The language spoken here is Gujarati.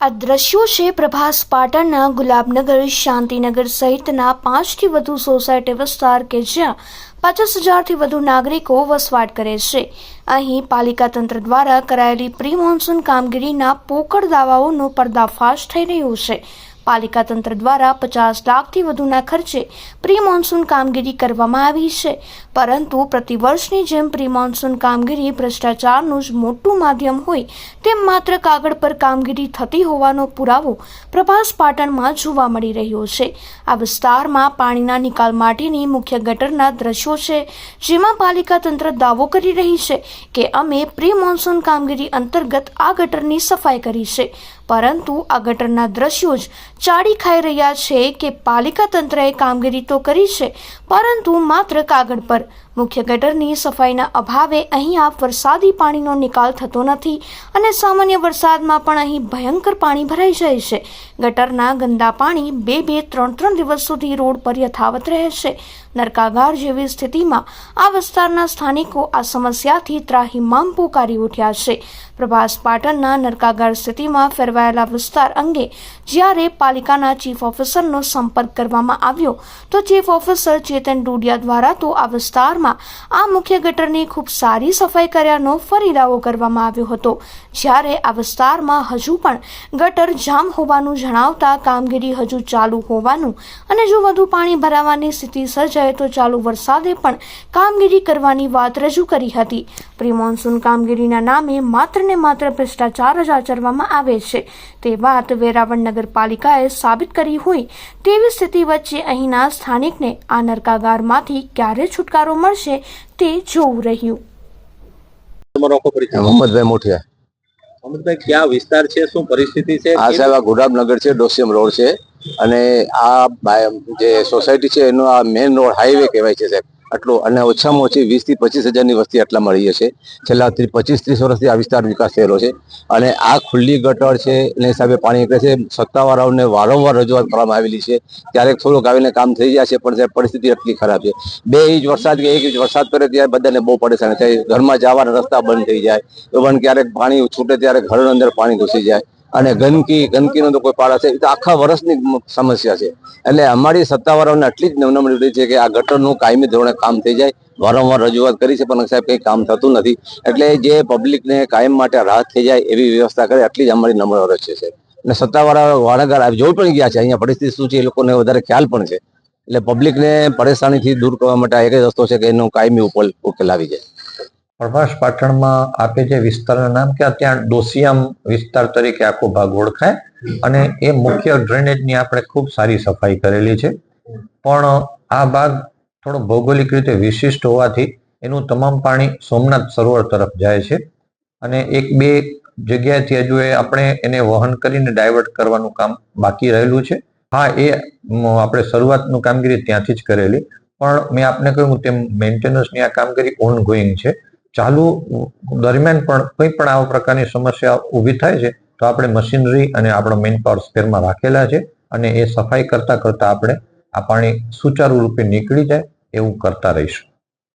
આ દ્રશ્યો છે પ્રભાસ પાટણના ગુલાબનગર, શાંતિનગર સહિતના પાંચથી વધુ સોસાયટી વિસ્તાર કે જ્યાં પચાસ હજારથી વધુ નાગરિકો વસવાટ કરે છે. અહીં પાલિકા તંત્ર દ્વારા કરાયેલી પ્રી મોન્સૂન કામગીરીના પોકળ દાવાઓનો પર્દાફાશ થઈ રહ્યો છે. પાલિકા તંત્ર દ્વારા પચાસ લાખથી વધુના ખર્ચે પ્રી મોન્સૂન કામગીરી કરવામાં આવી છે. પરંતુ પ્રતિવર્ષની જેમ પ્રી મોન્સૂન કામગીરી ભ્રષ્ટાચારનું જ મોટું માધ્યમ હોય તેમ માત્ર કાગળ પર કામગીરી થતી હોવાનો પુરાવો પ્રભાસ પાટણમાં જોવા મળી રહ્યો છે. આ વિસ્તારમાં પાણીના નિકાલ માટેની મુખ્ય ગટરના દ્રશ્યો છે. જેમાં પાલિકા તંત્ર દાવો કરી રહી છે કે અમે પ્રી મોન્સૂન કામગીરી અંતર્ગત આ ગટરની સફાઈ કરી છે. પરંતુ આ ગટરના દ્રશ્યો જ ચાડી ખાઈ રહ્યા છે કે પાલિકા તંત્રએ કામગીરી તો કરી છે, પરંતુ માત્ર કાગળ પર. મુખ્ય ગટરની સફાઈના અભાવે અહીં આ વરસાદી પાણીનો નિકાલ થતો નથી અને સામાન્ય વરસાદમાં પણ અહીં ભયંકર પાણી ભરાઈ જાય છે. ગટરના ગંદા પાણી બે બે ત્રણ ત્રણ દિવસ સુધી રોડ પર યથાવત રહે છે નરકાગાર જેવી સ્થિતિમાં આ વિસ્તારના સ્થાનિકો આ સમસ્યાથી ત્રાહિમામ પોકારી ઉઠ્યા છે. પ્રભાસ પાટણના નરકાગાર સ્થિતિમાં ફેરવાયેલા વિસ્તાર અંગે જ્યારે પાલિકાના ચીફ ઓફિસરનો સંપર્ક કરવામાં આવ્યો, તો ચીફ ઓફિસર ચેતન ડોડિયા દ્વારા તો આ વિસ્તારમાં આ મુખ્ય ગટરની ખૂબ સારી સફાઈ કર્યાનો ફરી દાવો કરવામાં આવ્યો હતો. જ્યારે આ વિસ્તારમાં હજુ પણ ગટર જામ હોવાનું જણાવતા કામગીરી હજુ ચાલુ હોવાનું અને જો વધુ પાણી ભરાવાની સ્થિતિ સર્જાય તો ચાલુ વરસાદે પણ કામગીરી કરવાની વાત રજૂ કરી હતી. પ્રી મોન્સૂન કામગીરીના નામે માત્ર ને માત્ર ભ્રષ્ટાચાર જ આચરવામાં આવે છે. તે વાત વેરાવળ નગરપાલિકાએ સાબિત કરી હોય તેવી સ્થિતિ વચ્ચે અહીંના સ્થાનિકને આ નરકાગારમાંથી ક્યારે છુટકારો મળશે તે જોવું રહ્યું. મોહમ્મદભાઈ મોઠિયા અમિતભાઈ ક્યાં વિસ્તાર છે? શું પરિસ્થિતિ છે? આ સાહેબ આ ગુલાબનગર છે ડોસિયમ રોડ છે. અને આ જે સોસાયટી છે એનો આ મેઇન રોડ હાઈવે કહેવાય છે સાહેબ. આટલું અને ઓછામાં ઓછી વીસથી પચીસ હજારની વસ્તી આટલા મળી છે છેલ્લા પચીસ ત્રીસ વર્ષથી આ વિસ્તાર વિકાસ થયેલો છે. અને આ ખુલ્લી ગટર છે, એના હિસાબે પાણી નીકળે છે. સત્તાવાળાઓને વારંવાર રજૂઆત કરવામાં આવેલી છે. ક્યારેક થોડુંક આવીને કામ થઈ જાય છે, પણ પરિસ્થિતિ એટલી ખરાબ છે. બે ઇંચ વરસાદ કે એક ઇંચ વરસાદ પડે ત્યારે બધાને બહુ પરેશાની થાય ઘરમાં જવાના રસ્તા બંધ થઈ જાય. પણ ક્યારેક પાણી છૂટે ત્યારે ઘરની અંદર પાણી ઘૂસી જાય. અને ગંદકી, ગંદકીનો તો કોઈ પાડા છે. એ તો આખા વર્ષની સમસ્યા છે. એટલે અમારી સત્તાવાળાઓને આટલી જ નમ્ર રહી છે કે આ ગટરનું કાયમી ધોરણે કામ થઈ જાય. વારંવાર રજૂઆત કરી છે, પણ સાહેબ કંઈ કામ થતું નથી. એટલે જે પબ્લિકને કાયમ માટે રાહત થઈ જાય એવી વ્યવસ્થા કરે, આટલી જ અમારી નમ્ર અરજ છે. અને સત્તાવાળા વારંવાર જોઈ પણ ગયા છે, અહીંયા પરિસ્થિતિ શું છે એ લોકોને વધારે ખ્યાલ પણ છે. એટલે પબ્લિકને પરેશાનીથી દૂર કરવા માટે એક જ રસ્તો છે કે એનો કાયમી ઉકેલ આવી જાય. પ્રભાસ પાટણમાં આપે જે વિસ્તારના નામ કે ત્યાં ડોસિયામ વિસ્તાર તરીકે આખો ભાગ ઓળખાય અને એ મુખ્ય ડ્રેનેજની આપણે ખૂબ સારી સફાઈ કરેલી છે. પણ આ ભાગ થોડો ભૌગોલિક રીતે વિશિષ્ટ હોવાથી એનું તમામ પાણી સોમનાથ સરોવર તરફ જાય છે અને એક બે જગ્યાએથી હજુ એ આપણે એને વહન કરીને ડાયવર્ટ કરવાનું કામ બાકી રહેલું છે. હા, એ આપણે શરૂઆતનું કામગીરી ત્યાંથી જ કરેલી. પણ મેં આપને કહ્યું તેમ મેન્ટેનન્સની આ કામગીરી ઓન ગોઈંગ છે. ચાલુ દરમિયાન પણ કોઈ પણ આવા પ્રકારની સમસ્યા ઊભી થાય છે, તો આપણે મશીનરી અને આપણો મેન પાવર સ્પેરમાં રાખેલા છે અને એ સફાઈ કરતા કરતા આપણે આ પાણી સુચારુ રૂપે નીકળી જાય એવું કરતા રહીશું.